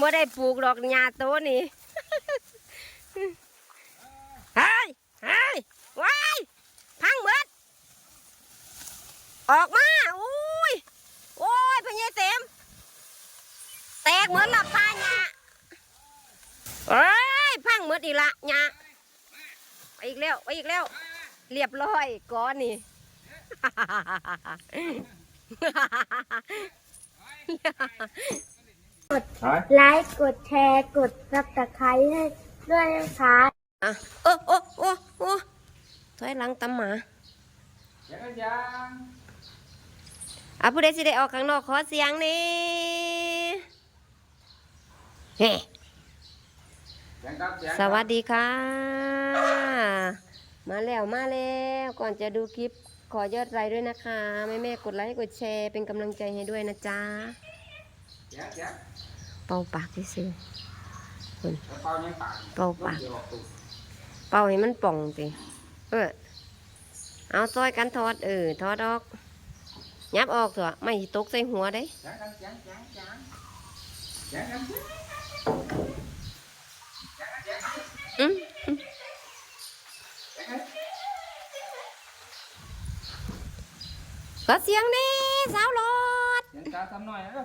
บ่ได้ปลูกดอกหญ้าโตนี่เฮ้ยเฮ้ยว้ายพังเบิด ออกมาอุ้ยโอ้ยพญายเต็มแตกเหมือนหลับพาหญ้าเอ้ยพังเหมือนอีกละหญ้าไปอีกแล้วไปอีกแล้ว เรียบร้อยก้อนนี่ ไลค์กดแชร์กดซับสไครต์ให้ด้วยนะคะอะโอ้โอ้โอ้โอ้ถอยหลังตำหมายังยังอะผู้ใดสิได้ออกข้างนอกขอเสียงนี่เฮ้ยังครับยังสวัสดีค่ะ มาแล้วมาแล้วก่อนจะดูคลิปขอยอดไลค์ด้วยนะคะ แม่แม่ๆกดไลค์กดแชร์เป็นกำลังใจให้ด้วยนะจ๊ะยังยัง เป่าปากที่ซื้อแล้วเป่ายังปากเป่าปากเดี๋ยวออกตูดเป่าให้มันป่องสิเออเอาซอยกันทอดเออทอดออกยับออกเถอะไม่ตกใส่หัวได้ยังยังยังยังยังยังยังอืมขอเสียงนี่สาวหลอดยังตาทำหน่อยนะ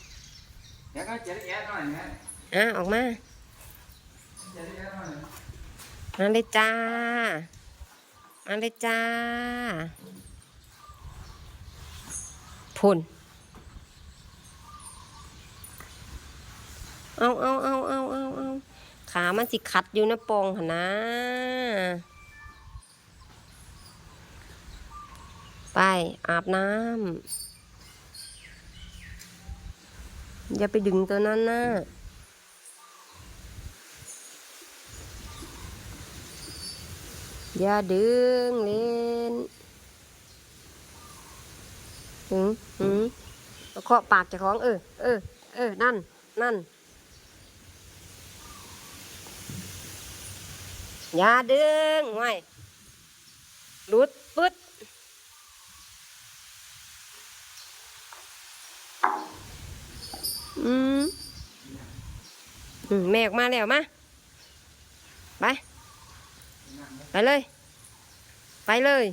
เสียงกันเจ็ดแย่หน่อยนะอะออกมาเจ็ดแย่หน่อยมาเลยจ้ามาเลยจ้าพุ่นเอาเอาเอาเอาเอาเอาขามันสิขัดอยู่นะปองหนนะไปอาบน้ำ อย่าไปดึงตัวนั้นนะอย่าดึงเล่นหืมหืมเอาเคาะปากเจ้าของ เออ เออ เออ นั่น นั่น อย่าดึงไว้หลุดปึ๊ด อืมแม่ออกมาแล้วมา ไป ไปเลย ไปเลย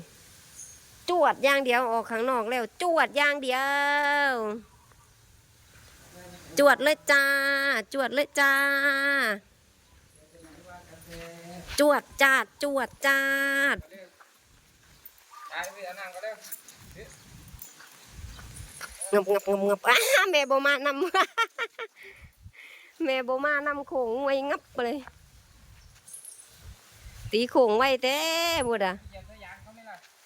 จวดย่างเดียวออกข้างนอกแล้ว จวดย่างเดียว จวดเลยจ้า จวดเลยจ้า จวดจ้าจวดจ้า งก็ได้งับงับงบงับอ้าแม่โบมานำแม่โบมานำโขงไว้งับเลย ตีโขงไว้แต่บุดอะ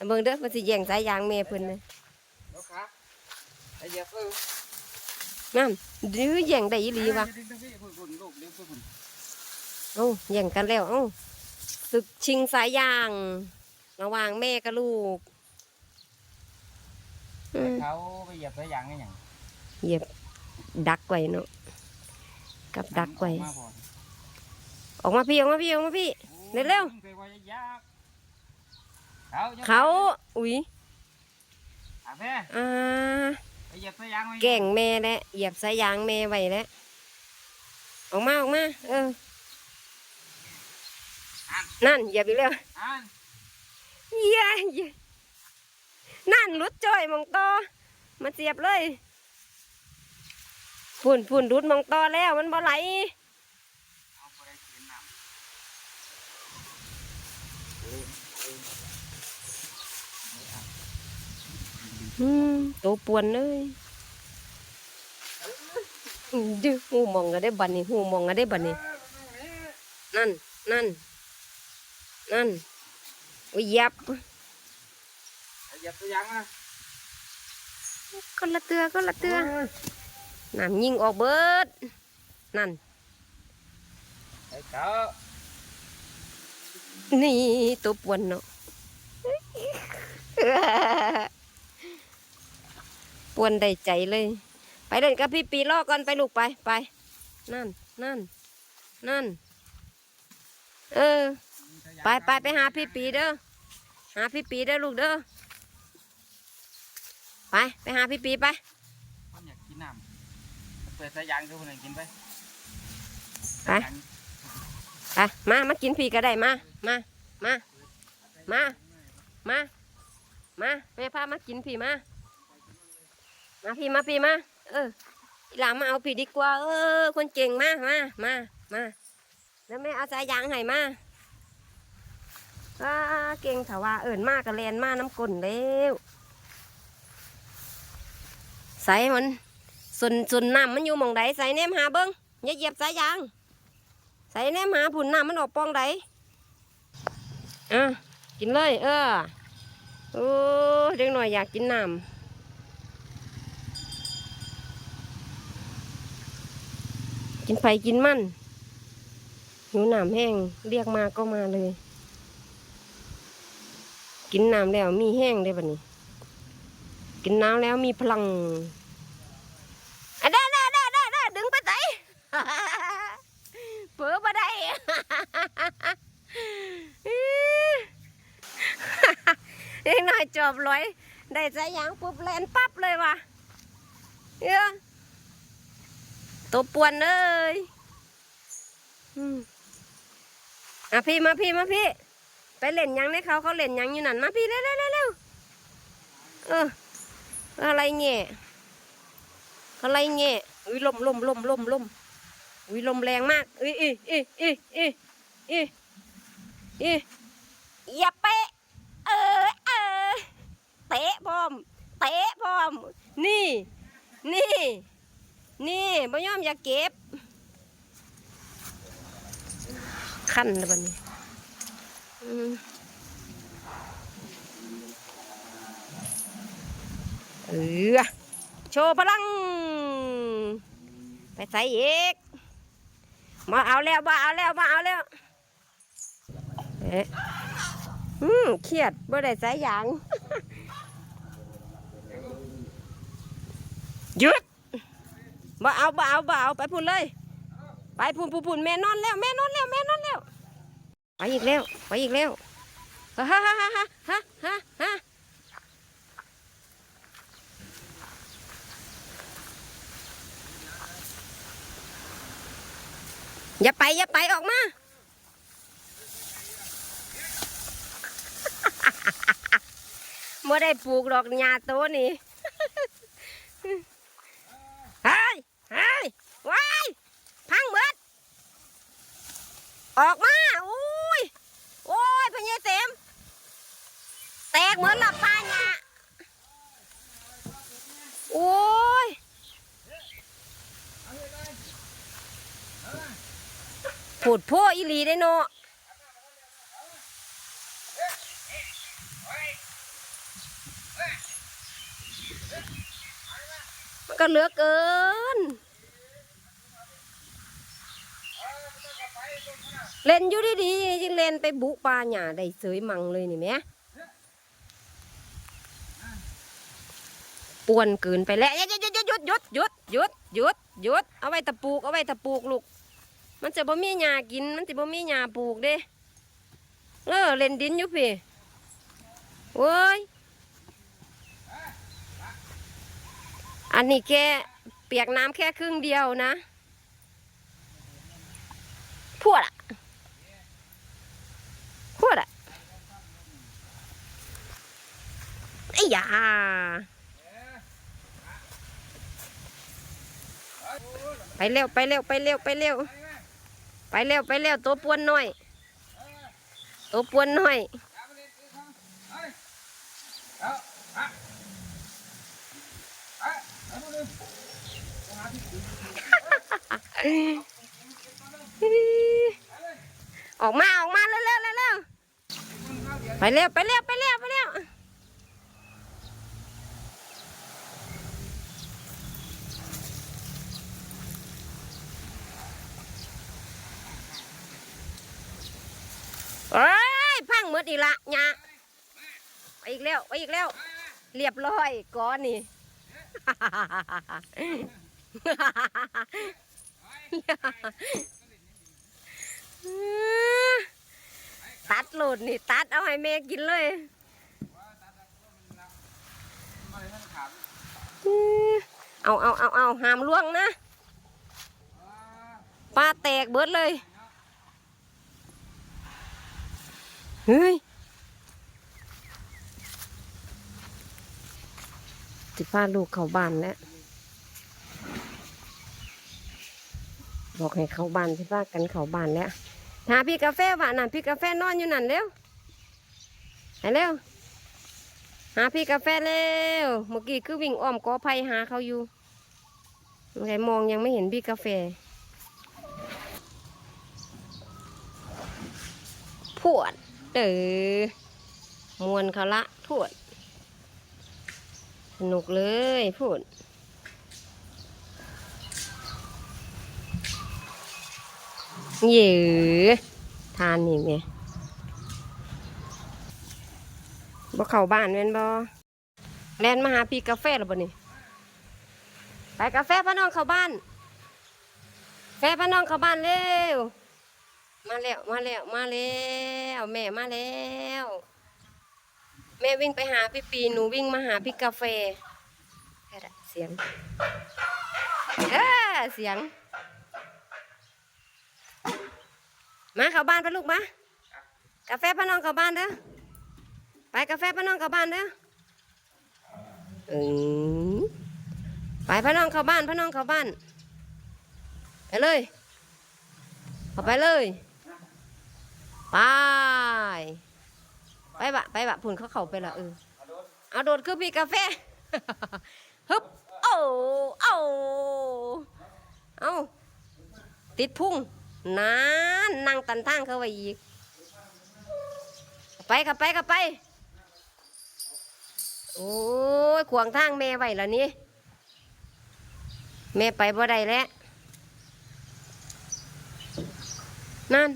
เบิ่งเด้อมันสิแย่งสายยางแม่เพิ่นเลยนั่นดื้อแย่งได้อีหลีวะดึงดึงพี่ฝุ่นฝุ่นลูกเลี้ยงฝุ่นเอ้แย่งกันแล้วเอ้าศึกชิงสายยาง ระหว่างแม่กับลูก เขาไปเหยียบสายยางได้ยังเหยียบดักไว้เนาะกับดักไว้ออกมาพี่ออกมาพี่ออกมาพี่เร็วเขาเขาอุ๊ยอาแม่อ่าไปเหยียบสายยางไว้แก่งแม่แล้วเหยียบสายยางแม่ไว้แล้วออกมาออกมาเออนั่นเหยียบอีกแล้วอ่านเย้เย้ นั่นรุดจ่อยมองโตมาเสียบเลยฝุ่นฝุ่นรุดมองโตแล้วมันบ่ไหลอืมโตปวนเลยดื้อหูมองก็ได้บันนี่หูมองก็ได้บันนี่นั่นนั่นนั่นโอ้ยับ เหยียบตัวยังนะคนละเตือคนละเตือน้ำยิงออกเบิด นั่นไอ้เขานี่ตัวปวนเนาะปวนได้ใจเลย ไปเล่นกับพี่ปีลอกก่อนไปลูกไปไป นั่น นั่น นั่น เออ ไปไปไปหาพี่ปีเด้อ หาพี่ปีเด้อลูกเด้อ ไป ไปหาพี่ปีไปมันอยากกินน้ำเปิดสายยางดูคนไหนกินไปไปไปมามากินพี่ก็ได้มามามามามามาแม่พามากินพี่มามาพี่มาพี่มาเอออีหลานมาเอาพี่ดีกว่า เออ คนเก่งมามามามาแล้วแม่เอาสายยางให้มาอ่าเก่งถาว่าเอิญมากกับแลนมาน้ำกลนแล้ว ใส่มันส่วนส่วนน้ำมันอยู่มองใดใส่เนมหาเบิ้งอย่าเหยียบสายยาง ใส่แนมหาผุนน้ำมันออกปองใดอะกินเลย เออโอ้เด็กหน่อยอยากกินน้ำกินไปกินมันหิวน้ำแห้งเรียกมาก็มาเลย กินน้ำแล้วมีแห้งได้บัดนี้ กินน้ำแล้วมีพลังได้ได้ได้ได้ได้ดึงไปไหนเผือมาได้เอ็งหน่อยจอบลอย ได้ใจยางปุ๊บแลนปั๊บเลยว่ะเอ้อตัวป่วนเลยอะพี่มาพี่มาพี่ ไปเล่นยังในเขาเขาเล่นยังอยู่นั่นมาพี่เร็วเร็วเร็วเออ อะไรเงี้ยอะไรเงี้ยอุ้ยลมลมลมลมลมอุ้ยลมแรงมากอุ้ยอีอีอีอีอีอีอย่าเปะเออเออเตะพร้อมเตะพร้อม นี่ นี่ นี่บ่ยอมอย่าเก็บขั้นเลยบัดนี้อืม เออโชว์พลัง ไปใส่อีก มาเอาแล้วมาเอาแล้วมาเอาแล้ว เอ๊ะอืมเครียดบ่ได้ใสายยางหยุดบ่เอาบ่เอาบ่เอาไปพุ่นเลย ไปพุ่นพุ่นพุ่นแม่นอนแล้วแม่นอนแล้วแม่นอนแล้ว ไปอีกแล้ว ไปอีกแล้วฮ่าฮ่าฮ่าฮ่าฮ่าฮ่า อย่าไปอย่าไปออกมาไม่ได้ปลูกดอกหญ้าโตนี่ เฮ้ยเฮ้ยว้ายพังเบิด ออกมาอุ้ย โอ้ยพญายเต็ม แตกเหมือนละปลาหญ้าโอ้ย ผุ ดโพอีหลีได้เนาะมันก็เหลือเกิน เล่นอยู่ดีๆยังเล่นไปบุปลาหยาได้เสยมังเลยนี่แม่ป่วนเกินไปแล้วหยุดหยุดหยุดหยุดหยุดหยุดหยุดหยุดเอาไว้ตะปูกเอาไว้ตะปูกลูก มันจะบ่มีหญ้ากิน มันจะบ่มีหญ้าปลูกเด้เออเล่นดินอยู่พี่โว้ย อันนี้แค่เปียกน้ำแค่ครึ่งเดียวนะพวดอะพวดอะไอ้ยาไปเร็วไปเร็วไปเร็วไปเร็ว ไปเร็วไปเร็วตัวปวนหน่อยตัวปวนหน่อยออกมาออกมาเร็วเร็วเร็วเร็วไปเร็วไปเร็วไปเร็วไปเร็วเอ้ยพังหม ดอีกละหยาไปอีกแล้วไปอีกแล้ว เรียบร้อยก้อนนี่ตัดโหลดนี่ ตัดเอาให้แม่กินเลยเอาเอาเอาเอาหามล่วงนะปลาแตกเบิดเลย เฮ้ยจิพาลูกเข้าบ้านแล้วบอกให้เข้าบ้านสิพากันเข้าบ้านแล้วหาพี่กาแฟว่ะนั่นพี่กาแฟนอนอยู่นั่นเร็วไปเร็วหาพี่กาแฟเร็วเมื่อกี้คือวิ่งอ้อมกอไผ่หาเขาอยู่ไงมองยังไม่เห็นพี่กาแฟพวด เด้อมวนเขาละพวดสนุกเลยพูดเยือทานนี่แม่บ่เข้าบ้านแม่นบ่แลนมาหาพี่กาแฟหรือบ่นี่ไปกาแฟพะน้องเข้าบ้าน แฟพะน้องเข้าบ้านเร็ว มาแล้วมาแล้วมาแล้วแม่มาแล้ว แม่วิ่งไปหาพี่ปีหนูวิ่งมาหาพี่กาแฟแค่เสียงเออเสียง มาเข้าบ้านไปลูกมากาแฟพ่อน้องเข้าบ้านเด้อไปกาแฟพ่อน้องเข้าบ้านเด้ออืมไปพ่อน้องเข้าบ้านพ่อน้องเข้าบ้านไปเลยเข้าไปเลย ไปไปบะไปบะผุนเขาเข้าไปละเออเอาโดดคือพี่กาแฟฮึบโอ้โอ้เอาติดพุ่งนานนั่งตันทางเขาไว้อีก ไปกับไปกับไป โอ้ยขวางทางแม่ไว้ล้วนี่แม่ไปบ่ได้แล้วนั่น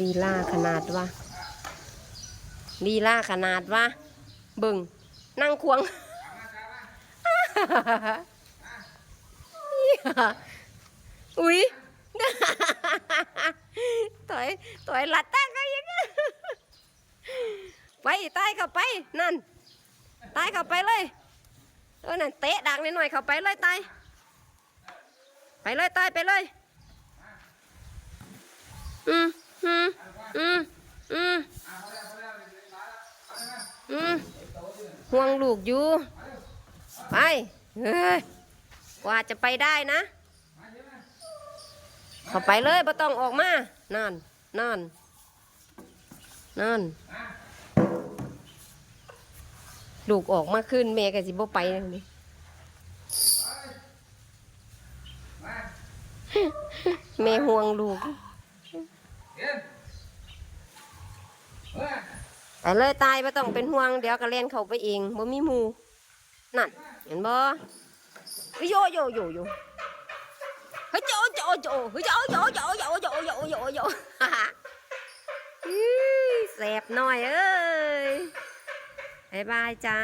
ลีลาขนาดวะลีลาขนาดวะเบึงนั่งควงอุ้ยถอยถอยหลัดตั้งก็ยังไปตายเข้าไปนั่นตายเข้าไปเลยเออนั่นเตะดังนิดหน่อยเข้าไปเลยตายไปเลยตายไปเลย อืมอืมอืมอืมอืม ห่วงลูกอยู่ ไปเฮ้ยกว่าจะไปได้นะ เข้าไปเลยบ่ต้องออกมา นั่น นั่น นั่น ลูกออกมาขึ้นแม่ก็สิบ่ไปนี่แม่ห่วงลูก ไปเลยตายบ่ต้องเป็นห่วง เดี๋ยวก็เล่นเขาไปเองบ่มีหมูนั่นเห็นบ่เฮ้ยโยโยโยโยเฮ้ยโจโจโจเฮ้ยโจโจโจโจโจโจโจโจฮ่าฮ่าอื้อแสบหน่อยเอ้ยบายบายจ้า